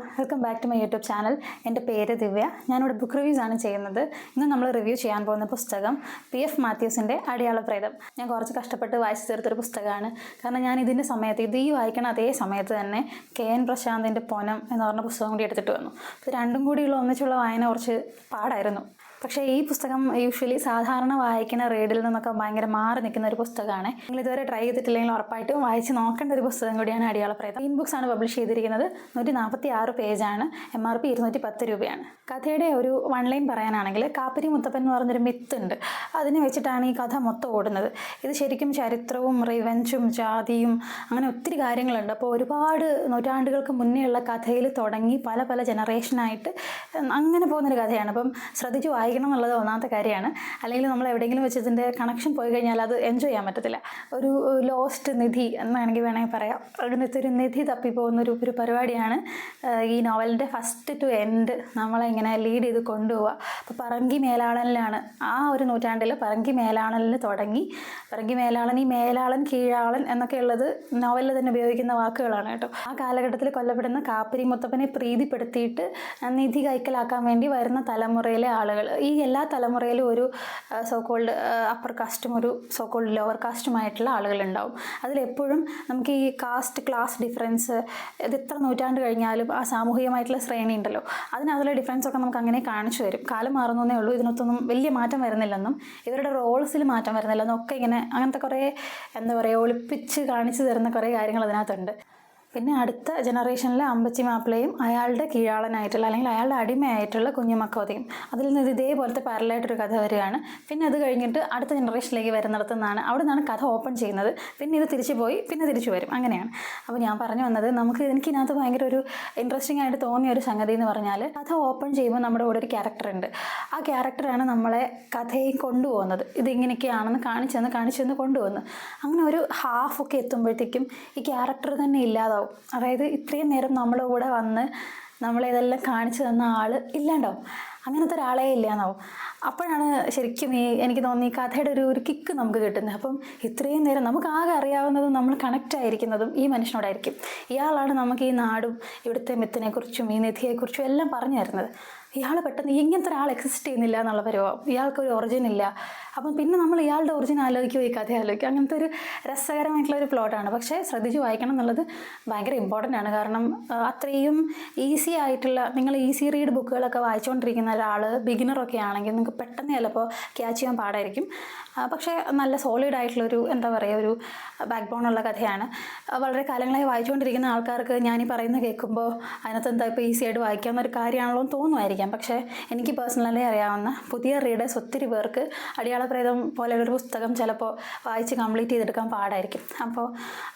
Welcome back to my YouTube channel. എന്റെ പേര് ദിവ്യ. ഞാനിവിടെ ബുക്ക് റിവ്യൂസ് ആണ് ചെയ്യുന്നത്. ഇന്ന് നമ്മൾ റിവ്യൂ ചെയ്യാൻ പോകുന്ന പുസ്തകം പി എഫ് മാത്യൂസിന്റെ അടിയാളപ്രേതം. ഞാൻ കുറച്ച് കഷ്ടപ്പെട്ട് വായിച്ചു തീർത്തൊരു പുസ്തകമാണ്. കാരണം ഞാൻ ഇതിന്റെ സമയത്ത് ഇത് ഈ വായിക്കണ അതേ സമയത്ത് തന്നെ കെ എൻ പ്രശാന്തിന്റെ പൊനം എന്ന് പറഞ്ഞ പുസ്തകം കൂടി എടുത്തിട്ട് വന്നു. ഇത് രണ്ടും കൂടിയുള്ള ഒന്നിച്ചുള്ള വായന കുറച്ച് പാടായിരുന്നു. പക്ഷേ ഈ പുസ്തകം യൂഷ്വലി സാധാരണ വായിക്കുന്ന റീഡിൽ നിന്നൊക്കെ ഭയങ്കര മാറി നിൽക്കുന്ന ഒരു പുസ്തകമാണ്. നിങ്ങൾ ഇതുവരെ ട്രൈ ചെയ്തിട്ടില്ലെങ്കിൽ ഉറപ്പായിട്ടും വായിച്ച് നോക്കേണ്ട ഒരു പുസ്തകം കൂടിയാണ് അടിയാളപ്രേതം ഇൻ ബുക്സ് ആണ് പബ്ലിഷ് ചെയ്തിരിക്കുന്നത്. നൂറ്റി നാൽപ്പത്തി ആറ് പേജാണ് എം ആർ പി ഇരുന്നൂറ്റി പത്ത് രൂപയാണ്. കഥയുടെ ഒരു വൺ ലൈൻ പറയാനാണെങ്കിൽ കാപ്പരി മുത്തപ്പൻ എന്ന് പറഞ്ഞൊരു മിത്ത് ഉണ്ട്. അതിനെ വെച്ചിട്ടാണ് ഈ കഥ മൊത്തം ഓടുന്നത്. ഇത് ശരിക്കും ചരിത്രവും റിവെഞ്ചും ജാതിയും അങ്ങനെ ഒത്തിരി കാര്യങ്ങളുണ്ട്. അപ്പോൾ ഒരുപാട് നൂറ്റാണ്ടുകൾക്ക് മുന്നേ ഉള്ള കഥയിൽ തുടങ്ങി പല പല ജനറേഷനായിട്ട് അങ്ങനെ പോകുന്നൊരു കഥയാണ്. അപ്പം ശ്രദ്ധിച്ച് വായിക്കണം എന്നുള്ളത് ഒന്നാമത്തെ കാര്യമാണ്. അല്ലെങ്കിൽ നമ്മൾ എവിടെയെങ്കിലും വെച്ച് ഇതിന്റെ കണക്ഷൻ പോയി കഴിഞ്ഞാൽ അത് എൻജോയ് ചെയ്യാൻ പറ്റത്തില്ല. ഒരു ലോസ്റ്റ് നിധി എന്നാണെങ്കിൽ വേണമെങ്കിൽ പറയാം. അങ്ങനത്തെ ഒരു നിധി തപ്പിപ്പോകുന്ന ഒരു ഒരു പരിപാടിയാണ്. ഈ നോവലിന്റെ ഫസ്റ്റ് ടു എൻഡ് നമ്മളെ ഇങ്ങനെ ലീഡ് ചെയ്ത് കൊണ്ടുപോവുക. അപ്പോൾ പറങ്കി മേലാളനിലാണ് ആ ഒരു നൂറ്റാണ്ടിൽ പറങ്കി മേലാളനിൽ തുടങ്ങി. പറങ്കി മേലാളൻ ഈ മേലാളൻ കീഴാളൻ എന്നൊക്കെ ഉള്ളത് നോവലിൽ തന്നെ ഉപയോഗിക്കുന്ന വാക്കുകളാണ് കേട്ടോ. ആ കാലഘട്ടത്തിൽ കൊല്ലപ്പെടുന്ന കാപ്പിരി മുത്തപ്പനെ പ്രീതിപ്പെടുത്തിയിട്ട് നിധി കൈക്കലാക്കാൻ വേണ്ടി വരുന്ന തലമുറയിലെ ആളുകൾ. ഈ എല്ലാ തലമുറയിലും ഒരു സോക്കോൾഡ് അപ്പർ കാസ്റ്റും ഒരു സോക്കോൾഡ് ലോവർ കാസ്റ്റുമായിട്ടുള്ള ആളുകളുണ്ടാവും. അതിലെപ്പോഴും നമുക്ക് ഈ കാസ്റ്റ് ക്ലാസ് ഡിഫറൻസ് ഇത് എത്ര നൂറ്റാണ്ട് കഴിഞ്ഞാലും ആ സാമൂഹികമായിട്ടുള്ള ശ്രേണി ഉണ്ടല്ലോ. അതിനകത്തുള്ള ഡിഫറൻസ് ഒക്കെ നമുക്ക് അങ്ങനെ കാണിച്ചു തരും. കാലം മാറുന്നേ ഉള്ളൂ. ഇതിനൊത്തൊന്നും വലിയ മാറ്റം വരുന്നില്ലെന്നും ഇവരുടെ റോൾസിൽ മാറ്റം വരുന്നില്ലെന്നും ഒക്കെ ഇങ്ങനെ അങ്ങനത്തെ കുറേ എന്താ പറയുക ഒളിപ്പിച്ച് കാണിച്ചു തരുന്ന കുറേ കാര്യങ്ങൾ അതിനകത്തുണ്ട്. പിന്നെ അടുത്ത ജനറേഷനിലെ അമ്പച്ചി മാപ്പിളയും അയാളുടെ കീഴാളനായിട്ടുള്ള അല്ലെങ്കിൽ അയാളുടെ അടിമയായിട്ടുള്ള കുഞ്ഞുമക്കോതയും അതിൽ നിന്ന് ഇതേപോലത്തെ പാരലായിട്ടൊരു കഥ വരികയാണ്. പിന്നെ അത് കഴിഞ്ഞിട്ട് അടുത്ത ജനറേഷനിലേക്ക് വരുന്നിടത്തു നിന്നാണ് അവിടെ നിന്നാണ് കഥ ഓപ്പൺ ചെയ്യുന്നത്. പിന്നെ ഇത് തിരിച്ചു പോയി പിന്നെ തിരിച്ചു വരും. അങ്ങനെയാണ്. അപ്പോൾ ഞാൻ പറഞ്ഞു വന്നത് നമുക്ക് എനിക്കിനകത്ത് ഭയങ്കര ഒരു ഇൻട്രസ്റ്റിംഗ് ആയിട്ട് തോന്നിയ ഒരു സംഗതി എന്ന് പറഞ്ഞാൽ കഥ ഓപ്പൺ ചെയ്യുമ്പോൾ നമ്മുടെ കൂടെ ഒരു ക്യാരക്ടർ ഉണ്ട്. ആ ക്യാരക്ടറാണ് നമ്മളെ കഥയെ കൊണ്ടുപോകുന്നത്. ഇതിങ്ങനെയൊക്കെയാണെന്ന് കാണിച്ചെന്ന് കാണിച്ചെന്ന് കൊണ്ടുപോകുന്നത്. അങ്ങനെ ഒരു ഹാഫ് ഒക്കെ എത്തുമ്പോഴത്തേക്കും ഈ ക്യാരക്ടർ തന്നെ ഇല്ലാതാവും അതായത് ഇത്രയും നേരം നമ്മുടെ കൂടെ വന്ന് നമ്മളിതെല്ലാം കാണിച്ചു തന്ന ആൾ ഇല്ലാണ്ടാവും. അങ്ങനത്തെ ഒരാളെ ഇല്ലയെന്നാവും അപ്പോഴാണ് ശരിക്കും ഈ എനിക്ക് തോന്നി ഈ കഥയുടെ ഒരു ഒരു കിക്ക് നമുക്ക് കിട്ടുന്നത്. അപ്പം ഇത്രയും നേരം നമുക്ക് ആകെ അറിയാവുന്നതും നമ്മൾ കണക്റ്റ് ആയിരിക്കുന്നതും ഈ മനുഷ്യനോടായിരിക്കും. ഇയാളാണ് നമുക്ക് ഈ നാടും ഇവിടുത്തെ മിത്തിനെക്കുറിച്ചും ഈ നിധിയെക്കുറിച്ചും എല്ലാം പറഞ്ഞു തരുന്നത്. ഇയാൾ പെട്ടെന്ന് ഇങ്ങനത്തെ ഒരാൾ എക്സിസ്റ്റ് ചെയ്യുന്നില്ല എന്നുള്ള പരിപാടി ഇയാൾക്ക് ഒരു ഒറിജിൻ ഇല്ല. അപ്പം പിന്നെ നമ്മൾ ഇയാളുടെ ഒറിജിൻ ആലോചിക്കുമോ ഈ കഥ ആലോചിക്കും അങ്ങനത്തെ ഒരു രസകരമായിട്ടുള്ള ഒരു പ്ലോട്ടാണ് പക്ഷേ ശ്രദ്ധിച്ച് വായിക്കണം എന്നുള്ളത് ഭയങ്കര ഇമ്പോർട്ടന്റ് ആണ്. കാരണം അത്രയും ഈസി ആയിട്ടുള്ള നിങ്ങൾ ഈസി റീഡ് ബുക്കുകളൊക്കെ വായിച്ചുകൊണ്ടിരിക്കുന്ന ഒരാൾ ബിഗിനറൊക്കെ ആണെങ്കിൽ നിങ്ങൾക്ക് പെട്ടെന്ന് ചിലപ്പോൾ ക്യാച്ച് ചെയ്യാൻ പാടായിരിക്കും. പക്ഷേ നല്ല സോളിഡ് ആയിട്ടുള്ളൊരു എന്താ പറയുക ഒരു ബാക്ക് ബോൺ ഉള്ള കഥയാണ്. വളരെ കാലങ്ങളായി വായിച്ചുകൊണ്ടിരിക്കുന്ന ആൾക്കാർക്ക് ഞാനീ പറയുന്ന കേൾക്കുമ്പോൾ അതിനകത്ത് എന്താ ഇപ്പോൾ ഈസി ആയിട്ട് വായിക്കാവുന്ന ഒരു കാര്യമാണല്ലോ എന്ന് തോന്നുമായിരിക്കാം. പക്ഷേ എനിക്ക് പേഴ്സണലി അറിയാവുന്ന പുതിയ റീഡേഴ്സ് ഒത്തിരി പേർക്ക് അടിയാളപ്രേതം പോലെയുള്ളൊരു പുസ്തകം ചിലപ്പോൾ വായിച്ച് കംപ്ലീറ്റ് ചെയ്തെടുക്കാൻ പാടായിരിക്കും. അപ്പോൾ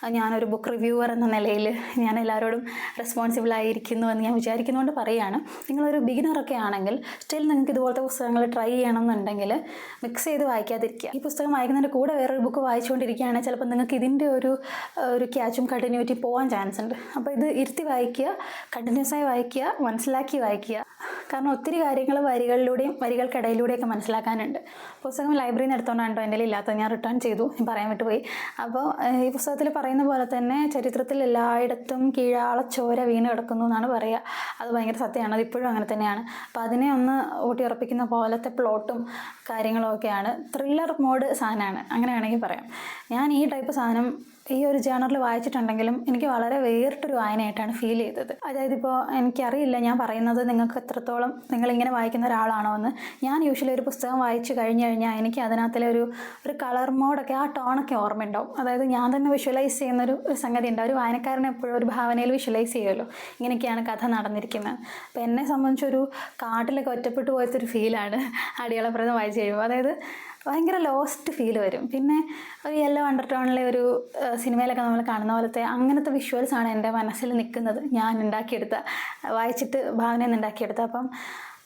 ഞാനൊരു ബുക്ക് റിവ്യൂവർ എന്ന നിലയിൽ ഞാൻ എല്ലാവരോടും റെസ്പോൺസിബിൾ ആയിരിക്കുന്നു എന്ന് ഞാൻ വിചാരിക്കുന്നതുകൊണ്ട് പറയുകയാണ്. നിങ്ങളൊരു ബിഗിനറൊക്കെ ആണെങ്കിൽ സ്റ്റിൽ നിങ്ങൾക്ക് ഇതുപോലത്തെ പുസ്തകങ്ങൾ ട്രൈ ചെയ്യണമെന്നുണ്ടെങ്കിൽ മിക്സ് ചെയ്ത് വായിക്കാതിരിക്കുക. ഈ പുസ്തകം വായിക്കുന്നതിന്റെ കൂടെ വേറൊരു ബുക്ക് വായിച്ചുകൊണ്ടിരിക്കുകയാണെങ്കിൽ ചിലപ്പോൾ നിങ്ങൾക്ക് ഇതിന്റെ ഒരു ഒരു ക്യാച്ചും കണ്ടിന്യൂറ്റി പോകാൻ ചാൻസ് ഉണ്ട്. അപ്പോൾ ഇത് ഇരുത്തി വായിക്കുക കണ്ടിന്യൂസ് ആയി വായിക്കുക മനസ്സിലാക്കി വായിക്കുക. കാരണം ഒത്തിരി കാര്യങ്ങൾ വരികളിലൂടെയും വരികൾക്കിടയിലൂടെയൊക്കെ മനസ്സിലാക്കാനുണ്ട്. പുസ്തകം ലൈബ്രറിയിൽ നിന്ന് എടുത്തുകൊണ്ടാണ് കേട്ടോ എന്റെ ഇല്ലാത്ത ഞാൻ റിട്ടേൺ ചെയ്തു. ഞാൻ പറയാൻ വിട്ടുപോയി. അപ്പോൾ ഈ പുസ്തകത്തിൽ പറയുന്ന പോലെ തന്നെ ചരിത്രത്തിൽ എല്ലായിടത്തും കീഴാളച്ചോര വീണ് കിടക്കുന്നു എന്നാണ് പറയുക. അത് ഭയങ്കര സത്യമാണ്. അത് ഇപ്പോഴും അങ്ങനെ തന്നെയാണ്. അപ്പോൾ അതിനെ ഒന്ന് ഊട്ടിയുറപ്പിക്കുന്ന പോലത്തെ പ്ലോട്ടും കാര്യങ്ങളും ഒക്കെയാണ് ത്രില്ലർ മോഡ് സാധനമാണ്. അങ്ങനെ വേണമെങ്കിൽ പറയാം. ഞാൻ ഈ ടൈപ്പ് സാധനം ഈ ഒരു ജേണറിൽ വായിച്ചിട്ടുണ്ടെങ്കിലും എനിക്ക് വളരെ വേറിട്ടൊരു വായനയായിട്ടാണ് ഫീൽ ചെയ്തത്. അതായത് ഇപ്പോൾ എനിക്കറിയില്ല ഞാൻ പറയുന്നത് നിങ്ങൾക്ക് എത്രത്തോളം നിങ്ങളിങ്ങനെ വായിക്കുന്ന ഒരാളാണോ എന്ന് ഞാൻ യൂഷ്വലി ഒരു പുസ്തകം വായിച്ചു കഴിഞ്ഞു കഴിഞ്ഞാൽ എനിക്ക് അതിനകത്തിലെ ഒരു ഒരു കളർ മോഡൊക്കെ ആ ടോണൊക്കെ ഓർമ്മയുണ്ടാവും. അതായത് ഞാൻ തന്നെ വിഷ്വലൈസ് ചെയ്യുന്ന ഒരു സംഗതി ഉണ്ട്. ഒരു വായനക്കാരനെ എപ്പോഴും ഒരു ഭാവനയിൽ വിഷ്വലൈസ് ചെയ്യുമല്ലോ. ഇങ്ങനെയൊക്കെയാണ് കഥ നടന്നിരിക്കുന്നത്. അപ്പോൾ എന്നെ സംബന്ധിച്ചൊരു കാട്ടിലൊക്കെ ഒറ്റപ്പെട്ടു പോയത്തൊരു ഫീലാണ് അടിയാളപ്രദം വായിച്ചു കഴിയുമ്പോൾ അതായത് ഭയങ്കര ലോസ്റ്റ് ഫീൽ വരും. പിന്നെ യെല്ലോ അണ്ടർടോണിലെ ഒരു സിനിമയിലൊക്കെ നമ്മൾ കാണുന്ന പോലത്തെ അങ്ങനത്തെ വിഷ്വൽസ് ആണ് എന്റെ മനസ്സിൽ നിൽക്കുന്നത്. ഞാൻ ഉണ്ടാക്കിയെടുത്ത വായിച്ചിട്ട് ഭാവനയിൽ നിന്ന് ഉണ്ടാക്കിയെടുത്ത. അപ്പം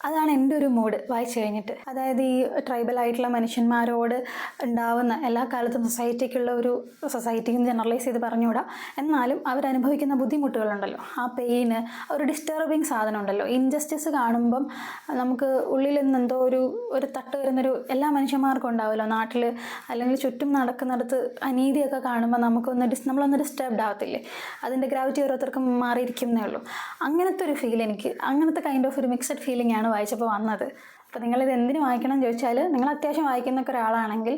അതാണ് എന്റെ ഒരു മൂഡ് വായിച്ചു കഴിഞ്ഞിട്ട്. അതായത് ഈ ട്രൈബൽ ആയിട്ടുള്ള മനുഷ്യന്മാരോട് ഉണ്ടാവുന്ന എല്ലാ കാലത്തും സൊസൈറ്റിക്കുള്ള ഒരു സൊസൈറ്റിക്ക് ജനറലൈസ് ചെയ്ത് പറഞ്ഞുകൂടാ. എന്നാലും അവരനുഭവിക്കുന്ന ബുദ്ധിമുട്ടുകളുണ്ടല്ലോ. ആ പെയിന് ഒരു ഡിസ്റ്റർബിങ് സാധനം ഉണ്ടല്ലോ. ഇൻജസ്റ്റിസ് കാണുമ്പം നമുക്ക് ഉള്ളിൽ നിന്ന് എന്തോ ഒരു ഒരു തട്ട് വരുന്നൊരു എല്ലാ മനുഷ്യന്മാർക്കും ഉണ്ടാവുമല്ലോ. നാട്ടിൽ അല്ലെങ്കിൽ ചുറ്റും നടക്കുന്നിടത്ത് അനീതിയൊക്കെ കാണുമ്പോൾ നമുക്കൊന്ന് ഡിസ് നമ്മളൊന്ന് ഡിസ്റ്റർബ്ഡ് ആവത്തില്ലേ? അതിന്റെ ഗ്രാവിറ്റി ഓരോരുത്തർക്കും മാറിയിരിക്കുന്നേ ഉള്ളൂ. അങ്ങനത്തെ ഒരു ഫീൽ എനിക്ക് അങ്ങനത്തെ കൈൻഡ് ഓഫ് ഒരു മിക്സഡ് ഫീലിംഗ് ആണ് വായിച്ചപ്പോൾ വന്നത്. അപ്പോൾ നിങ്ങളിത് എന്തിനു വായിക്കണം എന്ന് ചോദിച്ചാൽ നിങ്ങൾ അത്യാവശ്യം വായിക്കുന്നൊക്കെ ഒരാളാണെങ്കിൽ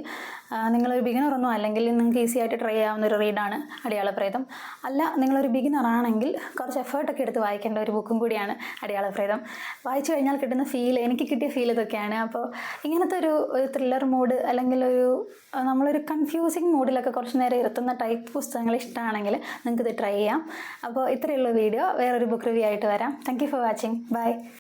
നിങ്ങളൊരു ബിഗിനർ ഒന്നും അല്ലെങ്കിൽ നിങ്ങൾക്ക് ഈസി ആയിട്ട് ട്രൈ ആവുന്ന ഒരു റീഡാണ് അടിയാളപ്രേതം. അല്ല നിങ്ങളൊരു ബിഗിനർ ആണെങ്കിൽ കുറച്ച് എഫേർട്ടൊക്കെ എടുത്ത് വായിക്കേണ്ട ഒരു ബുക്കും കൂടിയാണ് അടിയാളപ്രേതം. വായിച്ചു കഴിഞ്ഞാൽ കിട്ടുന്ന ഫീൽ എനിക്ക് കിട്ടിയ ഫീൽ ഇതൊക്കെയാണ്. അപ്പോൾ ഇങ്ങനത്തെ ഒരു ഒരു ത്രില്ലർ മൂഡ് അല്ലെങ്കിൽ ഒരു നമ്മളൊരു കൺഫ്യൂസിങ് മൂഡിലൊക്കെ കുറച്ച് നേരം ഇരുത്തുന്ന ടൈപ്പ് പുസ്തകങ്ങൾ ഇഷ്ടമാണെങ്കിൽ നിങ്ങൾക്കിത് ട്രൈ ചെയ്യാം. അപ്പോൾ ഇത്രയുള്ള വീഡിയോ വേറൊരു ബുക്ക് റിവ്യൂ ആയിട്ട് വരാം. Thank for watching bye